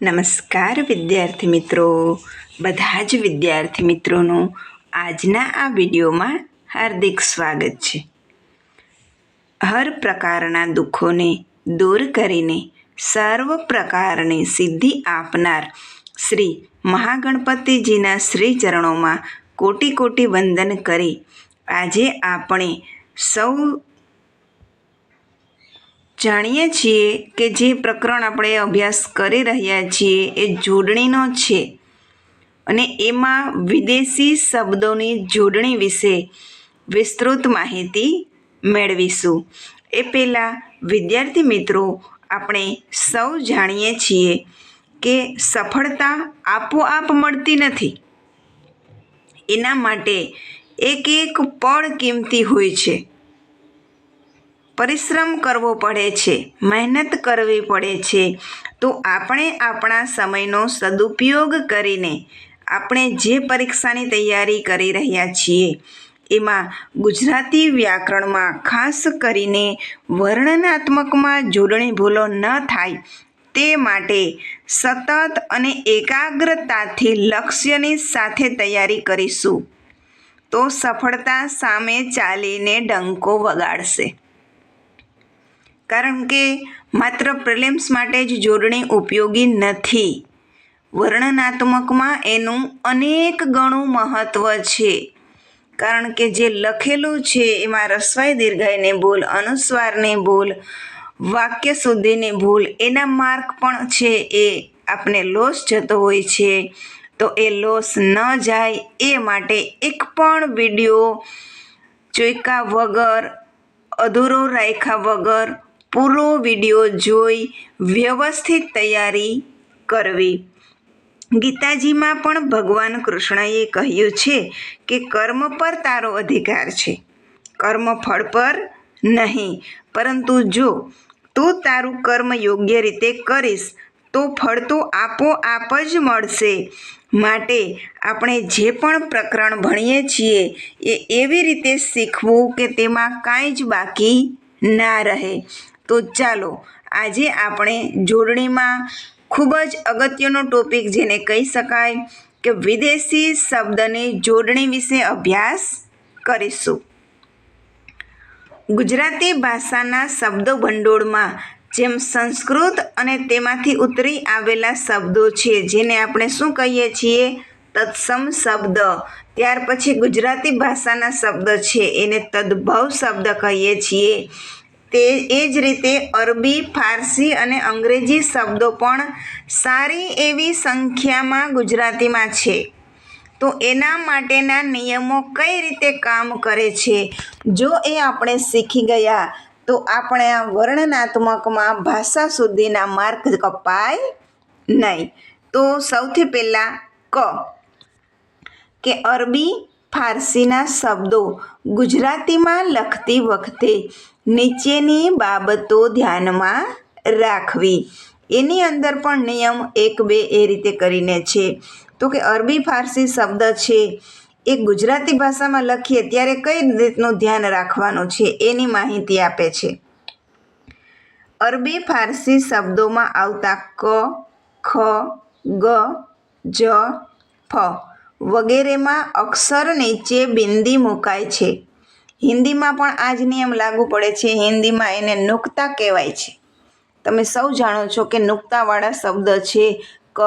નમસ્કાર વિદ્યાર્થી મિત્રો. બધા જ વિદ્યાર્થી મિત્રોનું આજના આ વિડીયોમાં હાર્દિક સ્વાગત છે. હર પ્રકારના દુઃખોને દૂર કરીને સર્વ પ્રકારની સિદ્ધિ આપનાર શ્રી મહાગણપતિજીના શ્રી ચરણોમાં કોટી કોટી વંદન કરી આજે આપણે સૌ જાણીએ છીએ કે જે પ્રકરણ આપણે અભ્યાસ કરી રહ્યા છીએ એ જોડણીનો છે. અને એમાં વિદેશી શબ્દોની જોડણી વિશે વિસ્તૃત માહિતી મેળવીશું. એ પહેલાં વિદ્યાર્થી મિત્રો, આપણે સૌ જાણીએ છીએ કે સફળતા આપોઆપ મળતી નથી. એના માટે એક એક પળ કિંમતી હોય છે. પરિશ્રમ કરવો પડે છે, મહેનત કરવી પડે છે, તો આપણે આપણા સમયનો સદુપયોગ કરીને આપણે જે પરીક્ષાની તૈયારી કરી રહ્યા છીએ, એમાં ગુજરાતી વ્યાકરણમાં ખાસ કરીને વર્ણનાત્મકમાં જોડણી ભૂલો ન થાય, તે માટે સતત અને એકાગ્રતાથી લક્ષ્યની સાથે તૈયારી કરીશું. તો સફળતા સામે ચાલીને ડંકો વગાડશે. કારણ કે માત્ર પ્રિલિમ્સ માટે જ જોડણી ઉપયોગી નથી. વર્ણનાત્મકમાં એનું અનેક ગણું મહત્ત્વ છે. કારણ કે જે લખેલું છે એમાં રસવાઈ દીર્ઘાઈને ભૂલ અનુસ્વારને ભૂલ વાક્ય સુધીની ભૂલ એના માર્ક પણ છે. એ આપણે લોસ જતો હોય છે તો એ લોસ ન જાય એ માટે એક પણ વીડિયો ચોઈકા વગર, અધૂરો રાખ્યા વગર પૂરો વીડિયો જોઈ વ્યવસ્થિત તૈયારી કરવી. ગીતાજીમાં પણ ભગવાન કૃષ્ણએ કહ્યું છે કે કર્મ પર તારો અધિકાર છે. કર્મ ફળ પર નહીં, પરંતુ જો તું તારું કર્મ યોગ્ય રીતે કરીશ, તો ફળ તો આપોઆપ જ મળશે. માટે આપણે જે પણ પ્રકરણ ભણીએ છીએ, એ એવી રીતે શીખવું કે તેમાં કાંઈ જ બાકી ના રહે. તો ચાલો, આજે આપણે જોડણીમાં ખૂબ જ અગત્યનો ટોપિક જેને કહી શકાય કે વિદેશી શબ્દની જોડણી વિશે અભ્યાસ કરીશું. ગુજરાતી ભાષાના શબ્દો ભંડોળમાં, જેમ સંસ્કૃત અને તેમાંથી ઉતરી આવેલા શબ્દો છે, જેને આપણે શું કહીએ છીએ? તત્સમ શબ્દ. ત્યાર પછી ગુજરાતી ભાષાના શબ્દ છે, એને તદ્ભવ શબ્દ કહીએ છીએ. તે એ જ રીતે અરબી, ફારસી અને અંગ્રેજી શબ્દો પણ સારી એવી સંખ્યામાં ગુજરાતીમાં છે. તો એના માટેના નિયમો કઈ રીતે કામ કરે છે? જો એ આપણે શીખી ગયા, તો આપણે આ વર્ણનાત્મકમાં ભાષા સુધીના માર્ક કપાય નહીં. તો સૌથી પહેલાં ક કે અરબી, ફારસીના શબ્દો ગુજરાતીમાં લખતી વખતે નીચેની બાબતો ધ્યાનમાં રાખવી. એની અંદર પણ નિયમ એક બે એ રીતે કરીને છે. તો કે અરબી ફારસી શબ્દ છે. એ ગુજરાતી ભાષામાં લખીએ ત્યારે કઈ રીતનું ધ્યાન રાખવાનું છે એની માહિતી આપે છે. અરબી ફારસી શબ્દોમાં આવતા ક, ખ, ગ, જ, ફ વગેરેમાં અક્ષર નીચે બિંદી મુકાય છે. હિન્દીમાં પણ આ જ નિયમ લાગુ પડે છે. હિન્દીમાં એને નુક્તા કહેવાય છે. તમે સૌ જાણો છો કે નુક્તાવાળા શબ્દ છે ક,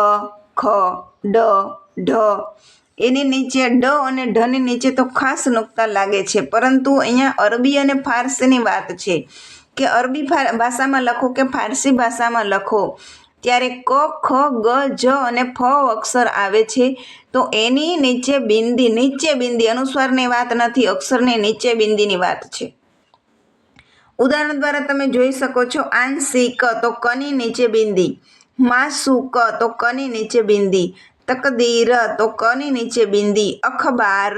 ખ, ડ, ઢ. એની નીચે ડ અને ઢની નીચે તો ખાસ નુક્તા લાગે છે. પરંતુ અહીંયા અરબી અને ફારસીની વાત છે કે અરબી ભાષામાં લખો કે ફારસી ભાષામાં લખો. ત્યારે ક, ખ, ગ, જ અને ફ અક્ષર આવે છે. તો એની નીચે બિંદી નીચે બિંદી અનુસ્વારની વાત નથી, અક્ષરની નીચે બિંદીની વાત છે. ઉદાહરણ દ્વારા તમે જોઈ શકો છો, આંશિક, તો કની નીચે બિંદી. માસુક, તો કની નીચે બિંદી. તકદીર, તો કની નીચે બિંદી. અખબાર,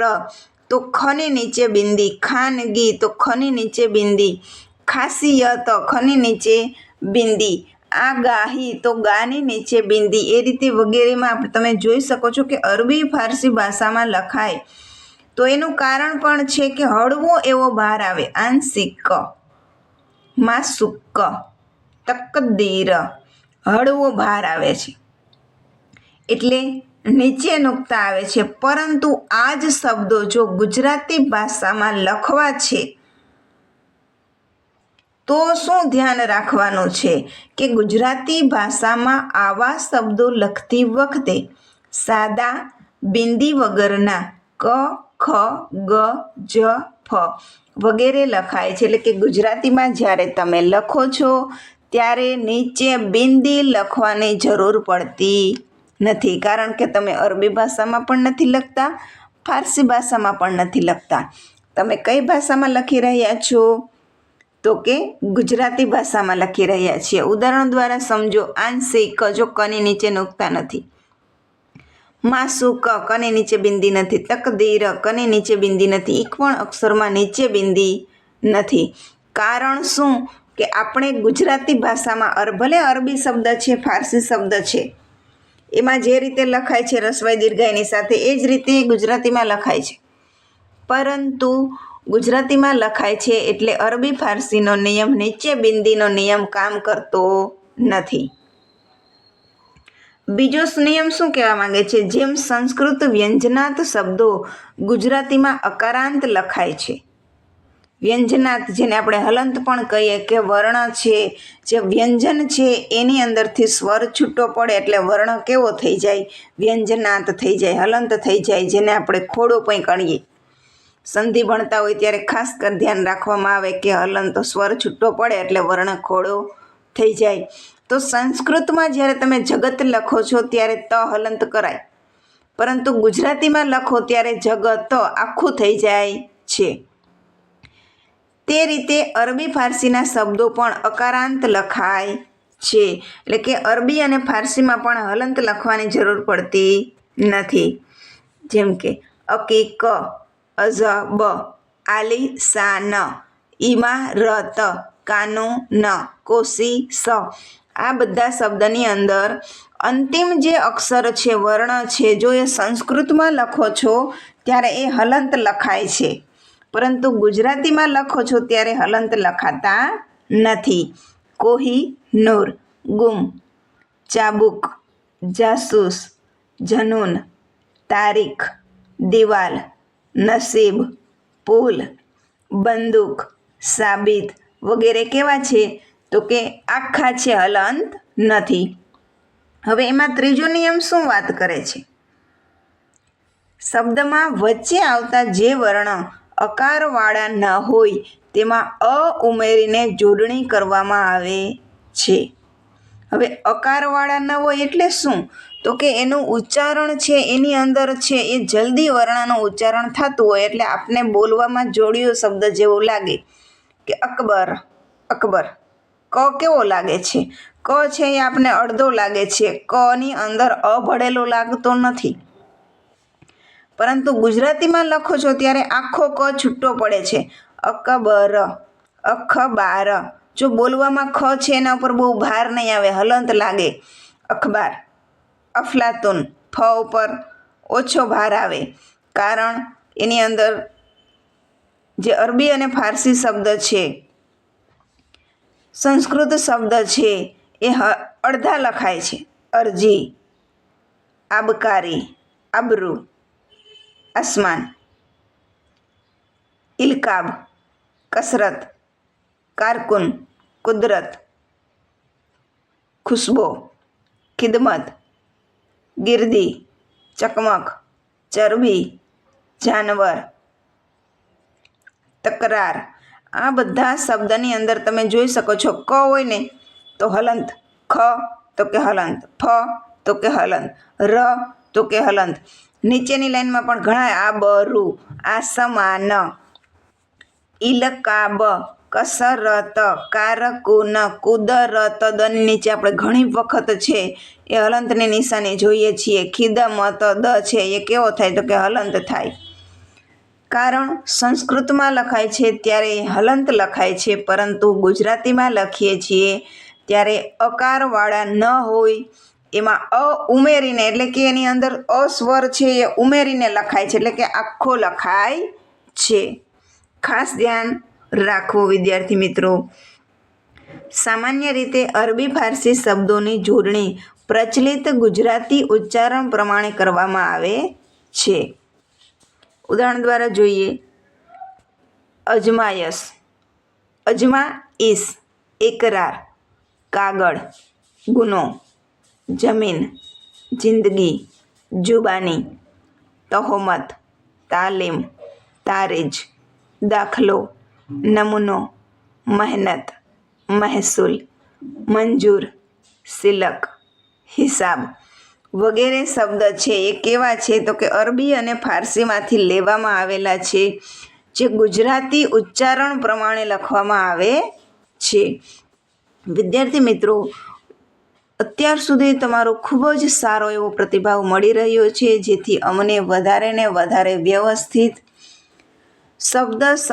તો ખની નીચે બિંદી. ખાનગી, તો ખની નીચે બિંદી. ખાસિયત, ખની નીચે બિંદી. આગાહી તો ગાની નીચે બિંદી. એ રીતે વગેરેમાં તમે જોઈ શકો છો કે અરબી ફારસી ભાષામાં લખાય. તો એનું કારણ પણ છે કે હળવો એવો ભાર આવે. આંશિક. માસુક. તકદીર. હળવો ભાર આવે છે. એટલે નીચે નુકતા આવે છે. પરંતુ આ જ શબ્દો જો ગુજરાતી ભાષામાં લખવા છે તો શું ધ્યાન રાખવાનું છે? કે ગુજરાતી ભાષામાં આવા શબ્દો લખતી વખતે સાદા બિંદી વગરના ક, ખ, ગ, જ, ફ વગેરે લખાય છે. એટલે કે ગુજરાતીમાં જ્યારે તમે લખો છો, ત્યારે નીચે બિંદી લખવાની જરૂર પડતી નથી. કારણ કે તમે અરબી ભાષામાં પણ નથી લખતા, ફારસી ભાષામાં પણ નથી લખતા. તમે કઈ ભાષામાં લખી રહ્યા છો? તો કે ગુજરાતી ભાષામાં લખી રહ્યા છીએ. ઉદાહરણ દ્વારા સમજો, આંશિક જો કની નીચે નુકતા નથી. માસુ ક કની નીચે બિંદી નથી. તકદીર કની નીચે બિંદી નથી. એક પણ અક્ષરમાં નીચે બિંદી નથી. કારણ શું? કે આપણે ગુજરાતી ભાષામાં અર, ભલે અરબી શબ્દ છે, ફારસી શબ્દ છે, એમાં જે રીતે લખાય છે રસવાઈ દીર્ઘાઈની સાથે એ જ રીતે ગુજરાતીમાં લખાય છે. પરંતુ ગુજરાતીમાં લખાય છે એટલે અરબી ફારસીનો નિયમ, નીચે બિંદીનો નિયમ કામ કરતો નથી. બીજો નિયમ શું કહેવા માંગે છે? જેમ સંસ્કૃત વ્યંજનાત શબ્દો ગુજરાતીમાં અકારાંત લખાય છે. વ્યંજનાત જેને આપણે હલંત પણ કહીએ કે વર્ણ છે, જે વ્યંજન છે, એની અંદરથી સ્વર છૂટો પડે એટલે વર્ણ કેવો થઈ જાય? વ્યંજનાત થઈ જાય, હલંત થઈ જાય, જેને આપણે ખોડો પણ કહીએ. સંધિ ભણતા હોય ત્યારે ખાસ કર ધ્યાન રાખવામાં આવે કે હલંત સ્વર છૂટો પડે એટલે વર્ણ ખોડો થઈ જાય. તો સંસ્કૃતમાં જ્યારે તમે જગત લખો છો ત્યારે ત હલંત કરાય. પરંતુ ગુજરાતીમાં લખો ત્યારે જગત આખું થઈ જાય છે. તે રીતે અરબી ફારસીના શબ્દો પણ અકારાંત લખાય છે. એટલે કે અરબી અને ફારસીમાં પણ હલંત લખવાની જરૂર પડતી નથી. જેમ કે અકી ક અઝ બ. આલી સા ન. ઇમારત કાનુ ન. કોસી સ. આ બધા શબ્દની અંદર અંતિમ જે અક્ષર છે, વર્ણ છે, જો એ સંસ્કૃતમાં લખો છો, ત્યારે એ હલંત લખાય છે. પરંતુ ગુજરાતીમાં લખો છો, ત્યારે હલંત લખાતા નથી. કોહી, નૂર, ગુમ, ચાબુક, જાસૂસ, જનૂન, તારીખ, દિવાલ નસીબ પુલ બંદૂક, સાબિત વગેરે કેવા છે? તો કે આખા છે હલંત નથી. હવે એમાં ત્રીજો નિયમ શું વાત કરે છે? શબ્દમાં વચ્ચે આવતા જે વર્ણ અકારવાળા ન હોય, તેમાં અ ઉમેરીને જોડણી કરવામાં આવે છે. હવે અકારવાળા ન હોય એટલે શું? તો કે એનું ઉચ્ચારણ છે, એની અંદર છે, એ જલ્દી વર્ણનું ઉચ્ચારણ થતું હોય એટલે આપને બોલવામાં જોડિયો શબ્દ જેવો લાગે. કે અકબર અકબર, ક કેવો લાગે છે? ક છે એ આપને અડધો લાગે છે. કની અંદર અ ભળેલો લાગતો નથી. પરંતુ ગુજરાતીમાં લખો છો ત્યારે આખો ક છૂટો પડે છે. અકબર, અખબાર. જો બોલવામાં ખ છે એના ઉપર બહુ ભાર નહીં આવે, હલંત લાગે. અખબાર. અફલાતુન, ફ ઉપર ઓછો ભાર આવે. કારણ એની અંદર જે અરબી અને ફારસી શબ્દ છે, સંસ્કૃત શબ્દ છે, એ અડધા લખાય છે. અરજી, આબકારી આબરૂ આસમાન ઇલકાબ, કસરત, કારકુન, કુદરત, ખુશ્બો, ખિદમત ગિરદી, ચકમક, ચરબી, જાનવર, તકરાર. આ બધા શબ્દની અંદર તમે જોઈ શકો છો ક હોય ને, તો હલંત. ખ, તો કે હલંત. ફ, તો કે હલંત. ર, તો કે હલંત. નીચેની લાઈનમાં પણ ઘણા આ બરુ આ સમાન. ઇલકાબ કસરત, કારકુન, કુદરત દન નીચે આપણે ઘણી વખત છે. એ હલંતની નિશાની જોઈએ છીએ. ખિદમત, દ છે, એ કેવો થાય તો કે હલંત થાય. કારણ સંસ્કૃતમાં લખાય છે ત્યારે હલંત લખાય છે, પરંતુ ગુજરાતીમાં લખીએ છીએ ત્યારે અકારવાળા ન હોય. એમાં અ ઉમેરીને, એટલે કે એની અંદર અસ્વર છે, એ ઉમેરીને લખાય છે, એટલે કે આખો લખાય છે. ખાસ ધ્યાન રાખવું, વિદ્યાર્થી મિત્રો. સામાન્ય રીતે અરબી ફારસી શબ્દોની જોડણી પ્રચલિત ગુજરાતી ઉચ્ચારણ પ્રમાણે કરવામાં આવે છે. ઉદાહરણ દ્વારા જોઈએ. અજમાયશ અજમા ઈસ એકરાર. કાગળ. ગુનો. જમીન. જિંદગી. જુબાની. તહોમત. તાલીમ. તારીજ. દાખલો. નમૂનો, મહેનત, મહેસૂલ, મંજૂર, સિલક, હિસાબ વગેરે શબ્દ છે. એ કેવા છે? તો કે અરબી અને ફારસીમાંથી લેવામાં આવેલા છે, જે ગુજરાતી ઉચ્ચારણ પ્રમાણે લખવામાં આવે છે. વિદ્યાર્થી મિત્રો, અત્યાર સુધી તમારો ખૂબ જ સારો એવો પ્રતિભાવ મળી રહ્યો છે, જેથી અમને વધારે ને વધારે વ્યવસ્થિત શબ્દસહ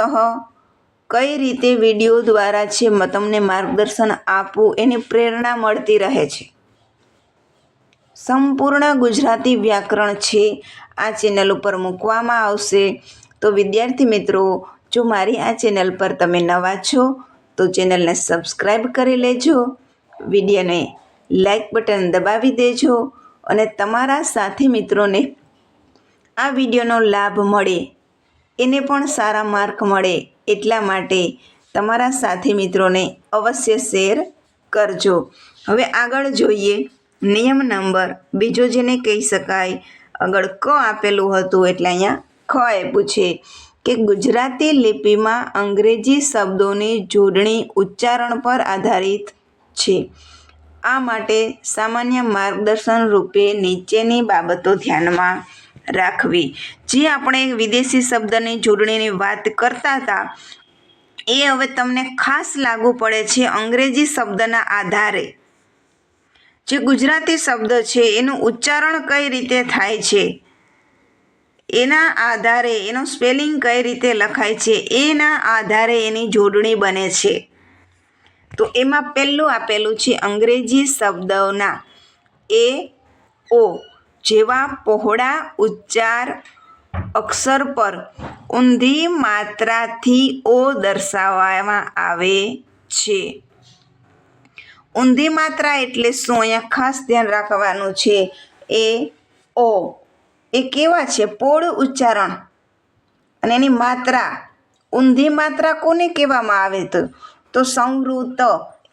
કઈ રીતે વીડિયો દ્વારા છે તમને માર્ગદર્શન આપવું એની પ્રેરણા મળતી રહે છે. સંપૂર્ણ ગુજરાતી વ્યાકરણ છે આ ચેનલ ઉપર મૂકવામાં આવશે. તો વિદ્યાર્થી મિત્રો, જો મારી આ ચેનલ પર તમે નવા છો, તો ચેનલને સબસ્ક્રાઈબ કરી લેજો. વિડીયોને લાઈક બટન દબાવી દેજો અને તમારા સાથી મિત્રોને આ વિડીયોનો લાભ મળે, એને પણ સારા માર્ક મળે. એટલા માટે તમારા સાથી મિત્રોને અવશ્ય શેર કરજો. હવે આગળ જોઈએ નિયમ નંબર. બીજો જેને કહી શકાય આગળ ક આપેલું હતું એટલે અહીંયા ખ આપ્યું છે. કે ગુજરાતી લિપિમાં અંગ્રેજી શબ્દોની જોડણી ઉચ્ચારણ પર આધારિત છે. આ માટે સામાન્ય માર્ગદર્શન રૂપે નીચેની બાબતો ધ્યાનમાં રાખવી. જે આપણે વિદેશી શબ્દની જોડણીની વાત કરતા હતા, એ હવે તમને ખાસ લાગુ પડે છે અંગ્રેજી શબ્દના આધારે. જે ગુજરાતી શબ્દ છે, એનું ઉચ્ચારણ કઈ રીતે થાય છે, એના આધારે, એનું સ્પેલિંગ કઈ રીતે લખાય છે, એના આધારે એની જોડણી બને છે. તો એમાં પહેલું આપેલું છે અંગ્રેજી શબ્દોના એ ઓ. જેવા પહોળા ઉચ્ચાર અક્ષર પર ઊંધી માત્રાથી ઓ દર્શાવવામાં આવે છે. ઊંધી માત્રા એટલે શું? અહીંયા ખાસ ધ્યાન રાખવાનું છે. એ, ઓ. એ કેવા છે? પોળું ઉચ્ચારણ. અને એની માત્રા. ઊંધી માત્રા કોને કહેવામાં આવે? તો તો સંવૃત.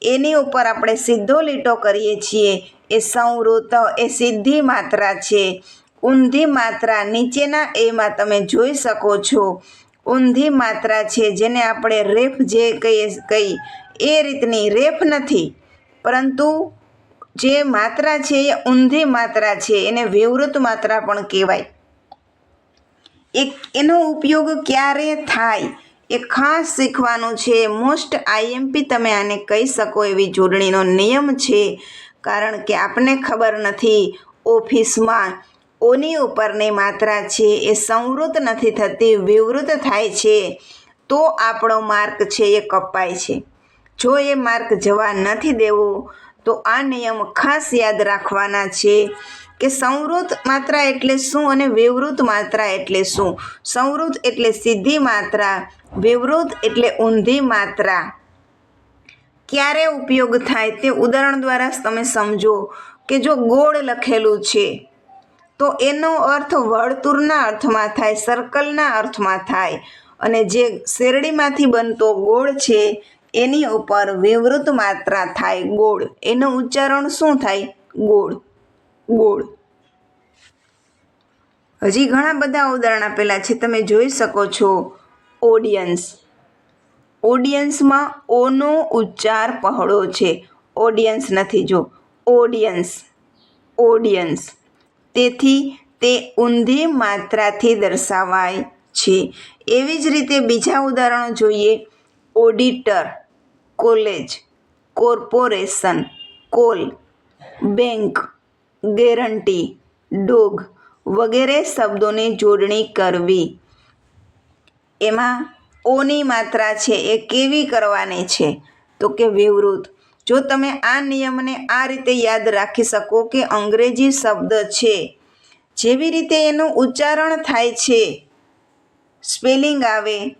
એની ઉપર આપણે સીધો લીટો કરીએ છીએ. એ સંવૃત એ સીધી માત્રા છે. ઊંધી માત્રા નીચેના એમાં તમે જોઈ શકો છો. ઊંધી માત્રા છે જેને આપણે રેફ જે કહીએ કહી એ રીતની રેફ નથી. પરંતુ જે માત્રા છે એ ઊંધી માત્રા છે, એને વિવૃત માત્રા પણ કહેવાય. એક, એનો ઉપયોગ ક્યારે થાય? એ ખાસ શીખવાનું છે. મોસ્ટ આઈએમપી તમે આને કહી શકો એવી જોડણીનો નિયમ છે. કારણ કે આપણને ખબર નથી, ઓફિસમાં ઓની ઉપરની માત્રા છે, એ સંવૃત નથી થતી વિવૃત થાય છે, તો આપણો માર્ક છે એ કપાય છે. જો એ માર્ક જવા નથી દેવો, તો આ નિયમ ખાસ યાદ રાખવાના છે. કે સંવૃત માત્રા એટલે શું અને વિવૃત માત્રા એટલે શું? સંવૃત એટલે સીધી માત્રા વિવૃત એટલે ઊંધી માત્રા. ક્યારે ઉપયોગ થાય તે ઉદાહરણ દ્વારા તમે સમજો કે જો ગોળ લખેલું છે, તો એનો અર્થ વર્તુળના અર્થમાં થાય સર્કલના અર્થમાં થાય. અને જે શેરડીમાંથી બનતો ગોળ છે, એની ઉપર વિવૃત માત્રા થાય ગોળ. એનું ઉચ્ચારણ શું થાય? ગોળ. ગોળ. હજી ઘણા બધા ઉદાહરણ આપેલા છે. તમે જોઈ શકો છો ઓડિયન્સ ઓડિયન્સમાં ઓનો ઉચ્ચાર પહોળો છે. ઓડિયન્સ નથી. જો ઓડિયન્સ ઓડિયન્સ તેથી તે ઊંધી માત્રાથી દર્શાવાય છે. એવી જ રીતે બીજા ઉદાહરણો જોઈએ. Auditor college corporation call bank guarantee, dog વગેરે શબ્દોની જોડણી કરવી. એમાં ઓની માત્રા છે એ કેવી કરવાની છે? તો કે વિવૃત. જો તમે આ નિયમને આ રીતે યાદ રાખી શકો કે અંગ્રેજી શબ્દ છે, જેવી રીતે એનું ઉચ્ચારણ થાય છે, સ્પેલિંગ આવે,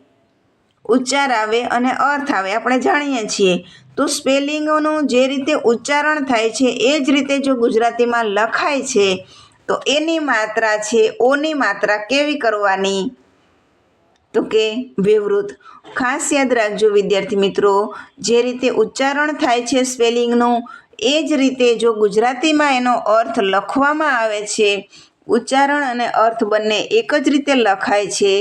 ઉચ્ચાર આવે અને અર્થ આવે, આપણે જાણીએ છીએ. તો સ્પેલિંગોનું જે રીતે ઉચ્ચારણ થાય છે, એ જ રીતે જો ગુજરાતીમાં લખાય છે, તો એની માત્રા છે, ઓની માત્રા કેવી કરવાની? તો કે વિવૃત. ખાસ યાદ રાખજો વિદ્યાર્થી મિત્રો, જે રીતે ઉચ્ચારણ થાય છે સ્પેલિંગનું, એ જ રીતે જો ગુજરાતીમાં એનો અર્થ લખવામાં આવે છે, ઉચ્ચારણ અને અર્થ બંને એક જ રીતે લખાય છે,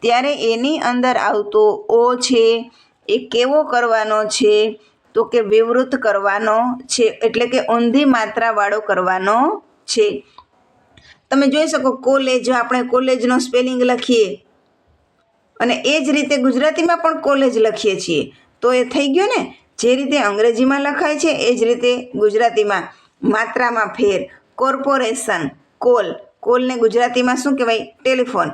ત્યારે એની અંદર આવતો ઓ છે, એ કેવો કરવાનો છે તો કે વિવૃત કરવાનો છે, એટલે કે ઊંધી માત્રાવાળો કરવાનો છે. તમે જોઈ શકો કોલેજ, આપણે કોલેજનો સ્પેલિંગ લખીએ. અને એ જ રીતે ગુજરાતીમાં પણ કોલેજ લખીએ છીએ. તો એ થઈ ગયો ને? જે રીતે અંગ્રેજીમાં લખાય છે, એ જ રીતે ગુજરાતીમાં. માત્રામાં ફેર, કોર્પોરેશન, કોલ. કોલને ગુજરાતીમાં શું કહેવાય? ટેલિફોન.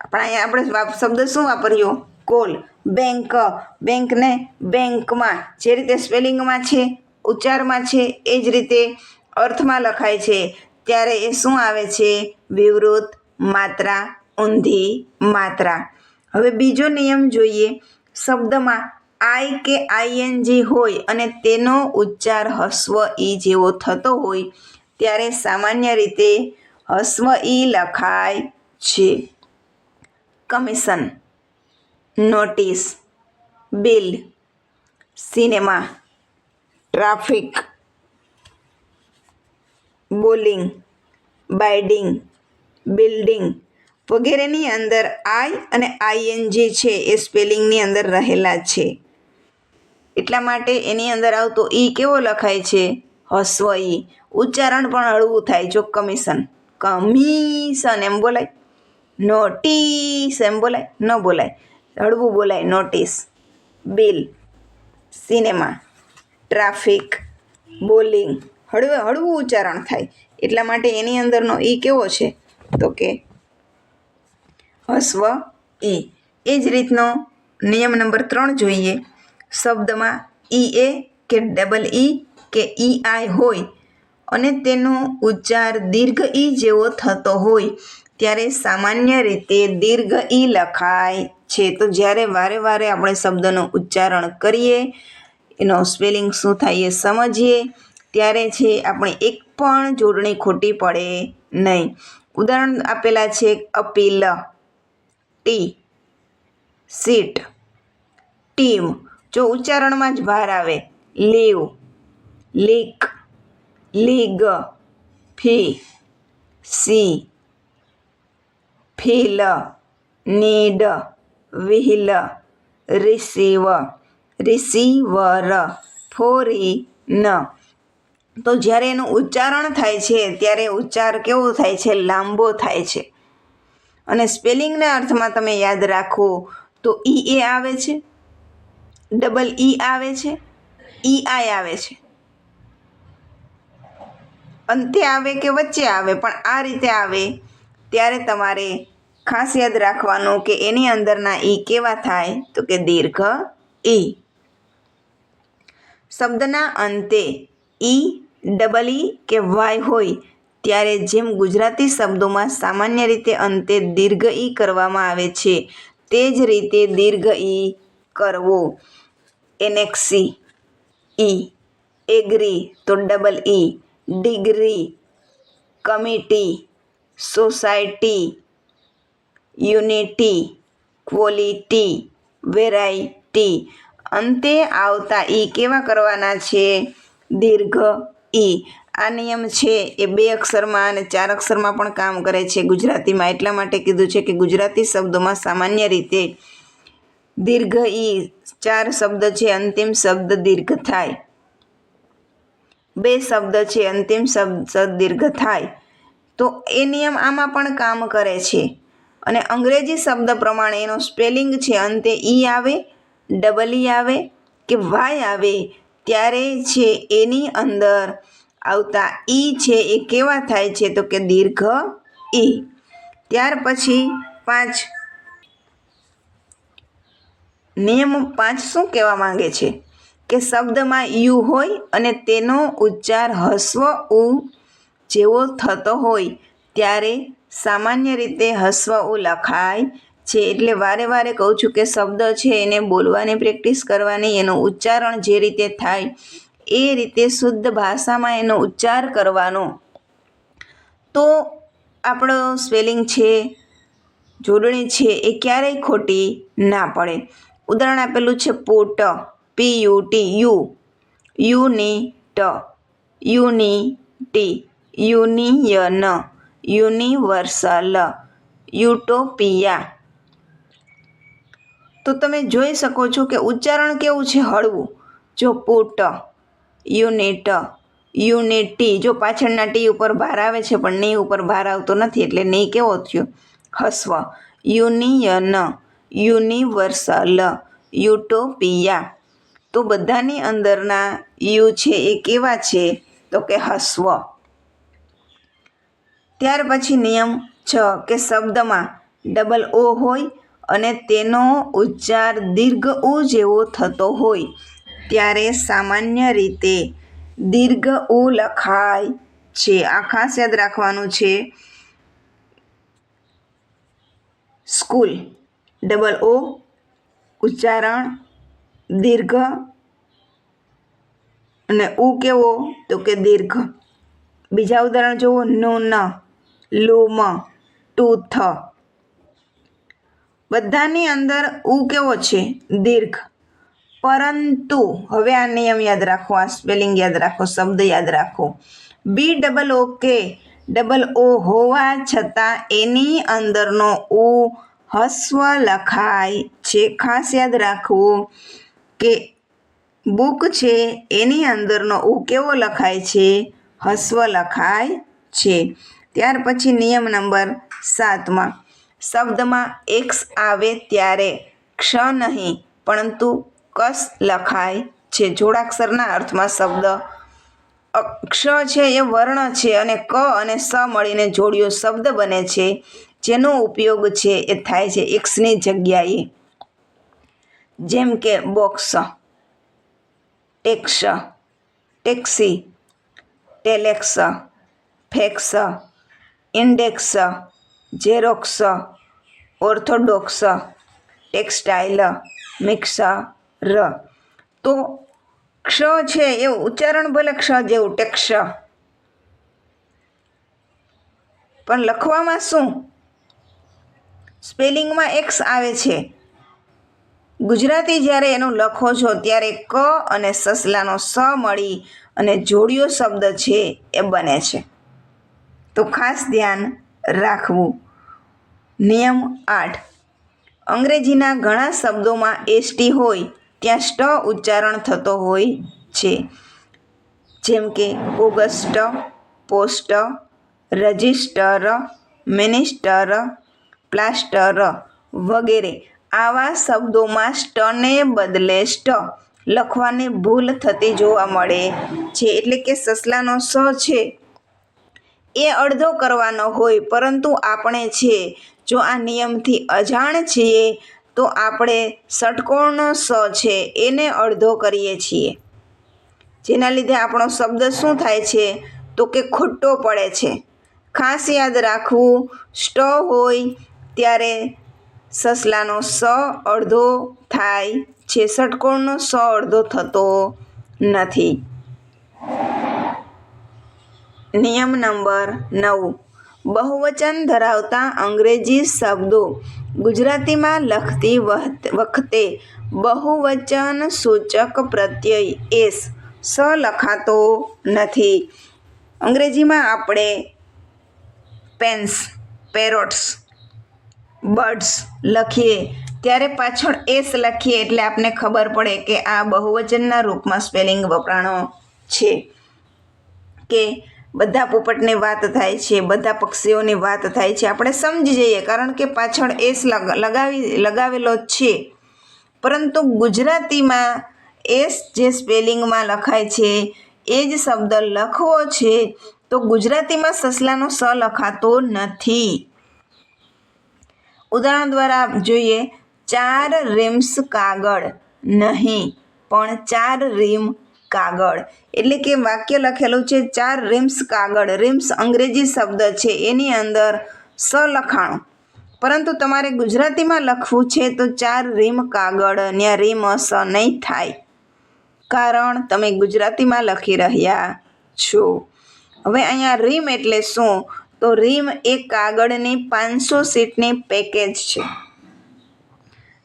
આપણે અહીંયા આપણે શબ્દ શું વાપર્યો? કોલ. બેંક, બેંકને બેંકમાં જે રીતે સ્પેલિંગમાં છે, ઉચ્ચારમાં છે, એ જ રીતે અર્થમાં લખાય છે. ત્યારે એ શું આવે છે? વિવૃત, માત્રા, ઊંધી, માત્રા. હવે બીજો નિયમ જોઈએ. શબ્દમાં આઈ કે આઈએનજી હોય અને તેનો ઉચ્ચાર હસ્વ ઈ જેવો થતો હોય, ત્યારે સામાન્ય રીતે હસ્વ ઈ લખાય છે. Commission. Notice. Bill. Cinema. Traffic. Bowling. Binding building. વગેરેની અંદર આઈ અને આઈએનજી છે. એ સ્પેલિંગની અંદર રહેલા છે. એટલા માટે એની અંદર આવતો ઈ કેવો લખાય છે? હસ્વ ઈ ઉચ્ચારણ પણ હળવું થાય. જો કમિશન. કમિશન એમ બોલાય. નોટિસ એમ બોલાય. ન બોલાય. હળવું બોલાય notice bill cinema traffic bowling હળવે, હળવું ઉચ્ચારણ થાય. એટલા માટે એની અંદરનો ઈ કેવો છે? તો કે હસ્વ ઈ એ જ રીતનો નિયમ નંબર ત્રણ જોઈએ. શબ્દમાં ઈ એ કે ડબલ ઈ કે ઈ આઈ હોય અને તેનો ઉચ્ચાર દીર્ઘ ઈ જેવો થતો હોય, ત્યારે સામાન્ય રીતે દીર્ઘ ઈ લખાય. છે. તો જ્યારે વારે વારે આપણે શબ્દનું ઉચ્ચારણ કરીએ, એનો સ્પેલિંગ શું થાય એ સમજીએ, ત્યારે છે આપણે એક પણ જોડણી ખોટી પડે નહીં. ઉદાહરણ આપેલા છે અપીલ, ટી, સીટ, ટીમ. જો ઉચ્ચારણમાં જ ભાર આવે, leave, leak, league, fee, see, feel, need wheel receive, receiver, ફોરી ન. તો જ્યારે એનું ઉચ્ચારણ થાય છે, ત્યારે ઉચ્ચાર કેવો થાય છે? લાંબો થાય છે. અને સ્પેલિંગના અર્થમાં તમે યાદ રાખો, તો ઈ એ આવે છે? ડબલ ઈ આવે છે? ઈ આઈ આવે છે. અંતે આવે કે વચ્ચે આવે? પણ આ રીતે આવે, ત્યારે તમારે ખાસ યાદ રાખવાનું કે એની અંદરના ઈ કેવા થાય તો કે દીર્ઘ ઈ. શબ્દના અંતે ઈ, ડબલ ઈ કે વાય હોય ત્યારે જેમ ગુજરાતી શબ્દોમાં સામાન્ય રીતે અંતે દીર્ઘ ઈ કરવામાં આવે છે, તે જ રીતે દીર્ઘ ઈ કરવો. Annexe, E. એગ્રી તો double E. Degree, committee, society unity, quality, variety. અંતે આવતા ઈ કેવા કરવાના છે? દીર્ઘ ઈ. આ નિયમ છે એ બે અક્ષરમાં અને ચાર અક્ષરમાં પણ કામ કરે છે ગુજરાતીમાં. એટલા માટે કીધું છે કે ગુજરાતી શબ્દોમાં સામાન્ય રીતે દીર્ઘ ઈ ચાર શબ્દ છે, અંતિમ શબ્દ દીર્ઘ થાય. બે શબ્દ છે, અંતિમ શબ્દ દીર્ઘ થાય. તો એ નિયમ આમાં પણ કામ કરે છે. અને અંગ્રેજી શબ્દ પ્રમાણે એનો સ્પેલિંગ છે અંતે ઈ આવે, ડબલ ઈ આવે કે વાય આવે, ત્યારે છે એની અંદર આવતા ઈ છે એ કેવા થાય છે તો કે દીર્ઘ ઈ. ત્યાર પછી પાંચ નિયમ પાંચ શું કહેવા માંગે છે? કે શબ્દમાં યુ હોય અને તેનો ઉચ્ચાર હસ્વ ઉ જેવો થતો હોય, ત્યારે સામાન્ય રીતે હસ્વ લખાય છે એટલે વારે વારે કહું છું કે શબ્દ છે એને બોલવાની પ્રેક્ટિસ કરવાની, એનું ઉચ્ચારણ જે રીતે થાય એ રીતે શુદ્ધ ભાષામાં એનો ઉચ્ચાર કરવાનો. તો આપણો સ્પેલિંગ છે, જોડણી છે એ ક્યારેય ખોટી ના પડે. ઉદાહરણ આપેલું છે pot P U T U unit unity union. Universal utopia. તો તમે જોઈ શકો છો કે ઉચ્ચારણ કેવું છે હળવું. જો પુટ, યુનિટ, યુનિટી, જો પાછળના ટી ઉપર ભાર આવે છે, પણ ની ઉપર ભાર આવતો નથી, એટલે ની કેવો થયો? હસ્વ. Union, universal utopia. તો બધાની અંદરના યુ છે એ કેવા છે? તો કે હસ્વ. ત્યાર પછી નિયમ છ કે શબ્દમાં ડબલ ઓ હોય અને તેનો ઉચ્ચાર દીર્ઘ ઉ જેવો થતો હોય. ત્યારે સામાન્ય રીતે દીર્ઘ ઉ લખાય છે. આ ખાસ યાદ રાખવાનું છે. સ્કૂલ ડબલ ઓ ઉચ્ચારણ, દીર્ઘ, અને ઉ કેવો? તો કે દીર્ઘ. બીજા ઉદાહરણ જુઓ, નું, ન. લૂમ, ટૂથ. બધાની અંદર ઉ કેવો છે? દીર્ઘ. પરંતુ હવે આ નિયમ યાદ રાખો, આ સ્પેલિંગ યાદ રાખો, શબ્દ યાદ રાખો. બી ડબલ ઓ કે ડબલ ઓ હોવા છતાં એની અંદરનો ઉ હસ્વ લખાય છે. ખાસ યાદ રાખવું કે બુક છે, એની અંદરનો ઉ કેવો લખાય છે? હસ્વ લખાય છે. ત્યાર પછી નિયમ નંબર સાતમાં, શબ્દમાં એક્સ આવે ત્યારે ક્ષ નહીં, પરંતુ કસ લખાય છે. જોડાક્ષરના અર્થમાં શબ્દ ક્ષ છે એ વર્ણ છે અને ક અને સ મળીને જોડિયો શબ્દ બને છે, જેનો ઉપયોગ છે એ થાય છે એક્સની જગ્યાએ. જેમ કે box, tax, taxi, telex, fax index, xerox, orthodox, textile, mixer. તો ક્ષ છે એ ઉચ્ચારણ ભલે ક્ષ જેવું, ટેક્સ. પણ લખવામાં શું? સ્પેલિંગમાં એક્સ આવે છે. ગુજરાતી જ્યારે એનું લખો છો, ત્યારે ક અને સસલાનો સ મળી અને જોડિયો શબ્દ છે એ બને છે. તો ખાસ ધ્યાન રાખવું. નિયમ આઠ. અંગ્રેજીના ઘણા શબ્દોમાં એસટી હોય ત્યાં સ્ટ ઉચ્ચારણ થતો હોય છે. જેમ કે August, post, register, minister, plaster વગેરે. આવા શબ્દોમાં સ્ટને બદલે સ્ટ લખવાની ભૂલ થતી જોવા મળે છે. એટલે કે સસલાનો સ છે એ અડધો કરવાનો હોય, પરંતુ આપણે છે, જો આ નિયમથી અજાણ છીએ, તો આપણે ષટકોણનો સ છે, એને અડધો કરીએ છીએ. જેના લીધે આપણો શબ્દ શું થાય છે? તો કે ખોટો પડે છે. ખાસ યાદ રાખવું સ્ટ હોય ત્યારે સસલાનો સ અડધો થાય છે, ષટકોણનો સ અડધો થતો નથી. નિયમ નંબર નવ. બહુવચન ધરાવતા અંગ્રેજી શબ્દો ગુજરાતીમાં લખતી વખતે બહુવચન સૂચક પ્રત્યય એસ સ લખાતો નથી. અંગ્રેજીમાં આપણે પેન્સ, પેરોટ્સ, બર્ડ્સ લખીએ. ત્યારે પાછળ એસ લખીએ એટલે આપને ખબર પડે કે આ બહુવચનના રૂપમાં સ્પેલિંગ વપરાણો છે. કે બધા પોપટની વાત થાય છે, બધા પક્ષીઓની વાત થાય છે. આપણે સમજી જઈએ, કારણ કે પાછળ એસ લગાવી, લગાવેલો જ છે. પરંતુ ગુજરાતીમાં એસ જે સ્પેલિંગમાં લખાય છે, એ જ શબ્દ લખવો છે, તો ગુજરાતીમાં સસલાનો સ લખાતો નથી. ઉદાહરણ દ્વારા જોઈએ, ચાર રીમ્સ કાગળ નહીં, પણ ચાર રીમ કાગળ. એટલે કે વાક્ય લખેલું છે ચાર રીમ્સ કાગળ. રીમ્સ અંગ્રેજી શબ્દ છે. એની અંદર સ લખાણું. પરંતુ તમારે ગુજરાતીમાં લખવું છે તો ચાર રીમ કાગળ. ત્યાં રીમ અસ નહીં થાય. કારણ તમે ગુજરાતીમાં લખી રહ્યા છો. હવે અહીંયા રીમ એટલે શું? તો રીમ એ કાગળની પાંચસો સીટની પેકેજ છે.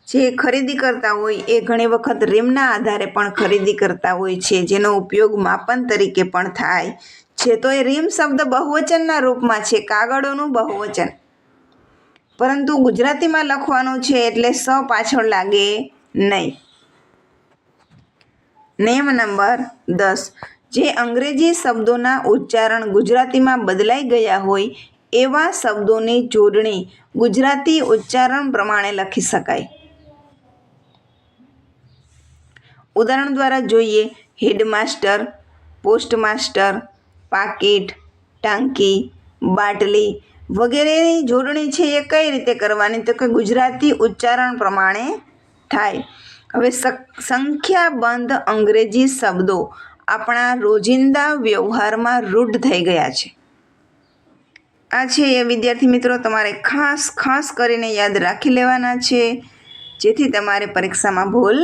જે ખરીદી કરતા હોય એ ઘણી વખત રીમના આધારે પણ ખરીદી કરતા હોય છે, જેનો ઉપયોગ માપન તરીકે પણ થાય છે. તો એ રીમ શબ્દ બહુવચનના રૂપમાં છે, કાગળોનું બહુવચન. પરંતુ ગુજરાતીમાં લખવાનું છે એટલે સ પાછળ લાગે નહીં. નિયમ નંબર દસ. જે અંગ્રેજી શબ્દોના ઉચ્ચારણ ગુજરાતીમાં બદલાઈ ગયા હોય એવા શબ્દોની જોડણી ગુજરાતી ઉચ્ચારણ પ્રમાણે લખી શકાય. ઉદાહરણ દ્વારા જોઈએ. હેડમાસ્ટર, પોસ્ટમાસ્ટર, પાકીટ, ટાંકી, બાટલી વગેરેની જોડણી છે એ કઈ રીતે કરવાની? તો કે ગુજરાતી ઉચ્ચારણ પ્રમાણે થાય. હવે સંખ્યાબંધ અંગ્રેજી શબ્દો આપણા રોજિંદા વ્યવહારમાં રૂઢ થઈ ગયા છે. આ છે એ વિદ્યાર્થી મિત્રો તમારે ખાસ ખાસ કરીને યાદ રાખી લેવાના છે. જેથી તમારે પરીક્ષામાં ભૂલ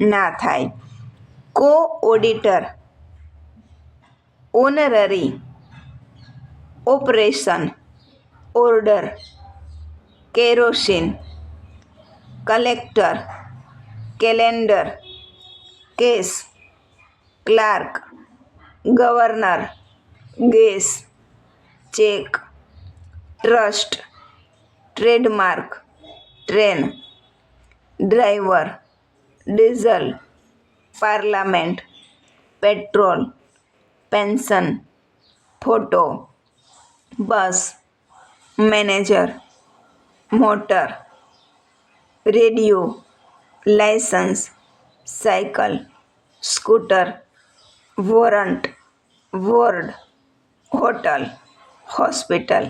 ના થાય કો auditor honorary operation order kerosene collector calendar case clerk governor gas cheque trust trademark train driver diesel, parliament, petrol, pension, photo, bus, manager, motor, radio licence cycle, scooter, warrant, ward, hotel, hospital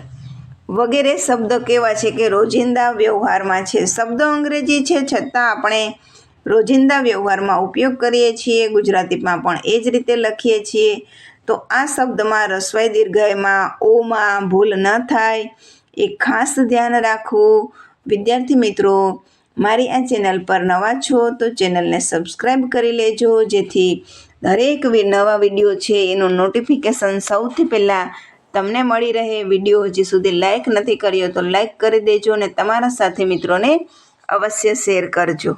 વગેરે શબ્દ કેવા છે કે રોજિંદા વ્યવહારમાં છે? શબ્દો અંગ્રેજી છે છતાં આપણે રોજિંદા વ્યવહારમાં ઉપયોગ કરીએ છીએ, ગુજરાતીમાં પણ એ જ રીતે લખીએ છીએ. તો આ શબ્દમાં રસવાઈ દીર્ઘયમાં ઓમાં ભૂલ ન થાય, એ ખાસ ધ્યાન રાખવું. વિદ્યાર્થી મિત્રો, મારી આ ચેનલ પર નવા છો તો ચેનલને સબસ્ક્રાઈબ કરી લેજો, જેથી દરેક નવા વીડિયો છે એનું નોટિફિકેશન સૌથી પહેલાં તમને મળી રહે. વીડિયો હજી સુધી લાઈક નથી કર્યો તો લાઈક કરી દેજો અને તમારા સાથી મિત્રોને અવશ્ય શેર કરજો.